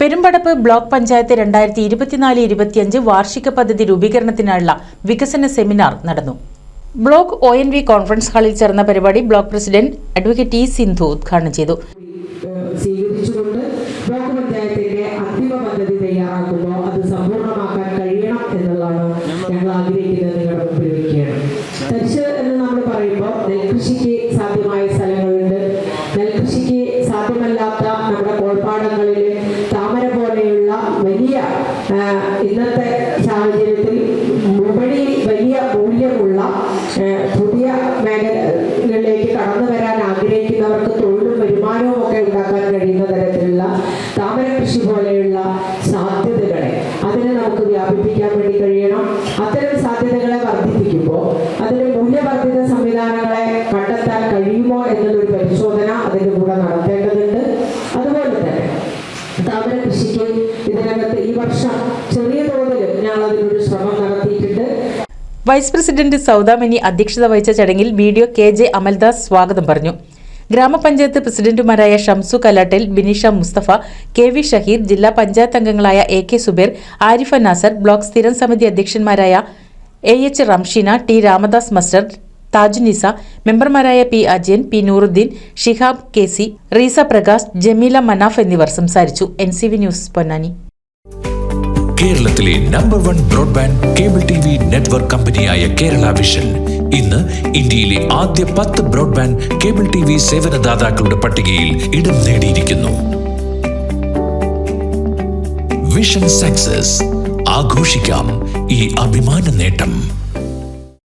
Perumpadappu block panchayat രണ്ടായിരത്തി ഇരുപത്തിനാല് ഇരുപത്തിയഞ്ച് വാർഷിക പദ്ധതി രൂപീകരണത്തിനായുള്ള വികസന സെമിനാർ നടന്നു. Block O N V conference ഹാളിൽ ചേർന്ന പരിപാടി block president advocate E Sindhu ഉദ്ഘാടനം ചെയ്തു. ബ്ലോക്ക് പഞ്ചായത്തിന്റെ അത് കഴിയണം ഞങ്ങൾ ആഗ്രഹിക്കുന്നത് എന്ന് നമ്മൾ പറയുമ്പോൾ സാധ്യമായ സ്ഥലങ്ങളുണ്ട്. സാധ്യമല്ലാത്ത നമ്മുടെ കോൾപ്പാടങ്ങളിൽ താമര പോലെയുള്ള വലിയ ആഹ്, ഇന്നത്തെ സാഹചര്യത്തിൽ മുമ്പടി വലിയ മൂല്യമുള്ള പുതിയ മേഖലകളിലേക്ക് കടന്നു വരാൻ ആഗ്രഹിക്കുന്നവർക്ക് തൊഴിലും വരുമാനവും ഒക്കെ ഉണ്ടാക്കാൻ കഴിയുന്ന തരത്തിലുള്ള താമര കൃഷി പോലെയുള്ള സാധ്യതകളെ അതിനെ നമുക്ക് വ്യാപിപ്പിക്കാൻ വേണ്ടി കഴിയണം. അത്തരം സാധ്യതകളെ വർദ്ധിപ്പിക്കുമ്പോൾ അതിന് മൂല്യവർദ്ധിത സംവിധാനങ്ങളെ കണ്ടെത്താൻ കഴിയുമോ എന്നുള്ളൊരു താമര കൃഷിക്ക് ഇതിനകത്ത് ഈ വർഷം ചെറിയ തോതിൽ ഞാൻ അതിനൊരു ശ്രമം നടത്തിയിട്ടുണ്ട്. വൈസ് പ്രസിഡന്റ് സൗദാമിനി അധ്യക്ഷത വഹിച്ച ചടങ്ങിൽ B D O K J Amaldas സ്വാഗതം പറഞ്ഞു. ഗ്രാമപഞ്ചായത്ത് പ്രസിഡന്റുമാരായ ഷംസു കലാട്ടിൽ ബിനിഷ മുസ്തഫ കെ വി ഷഹീർ ജില്ലാ പഞ്ചായത്ത് അംഗങ്ങളായ A K Subair Arifa Nasar block സ്ഥിരം സമിതി അധ്യക്ഷന്മാരായ A H Ramsheena T Ramadas master Thajunisa മെമ്പർമാരായ P Ajayan P Nooruddeen Shihab K C Reesa Prakash Jameela Manaf എന്നിവർ സംസാരിച്ചു. N C V news Ponnani. കേരളത്തിലെ number one broadband cable T V network കമ്പനിയായ Kerala vision ഇന്ന് ഇന്ത്യയിലെ ആദ്യ പത്ത് broadband cable T V സേവനദാതാക്കളുടെ പട്ടികയിൽ ഇടം നേടിയിരിക്കുന്നു. വിഷൻ സക്സസ് ആഘോഷിക്കാം ഈ അഭിമാന നേട്ടം.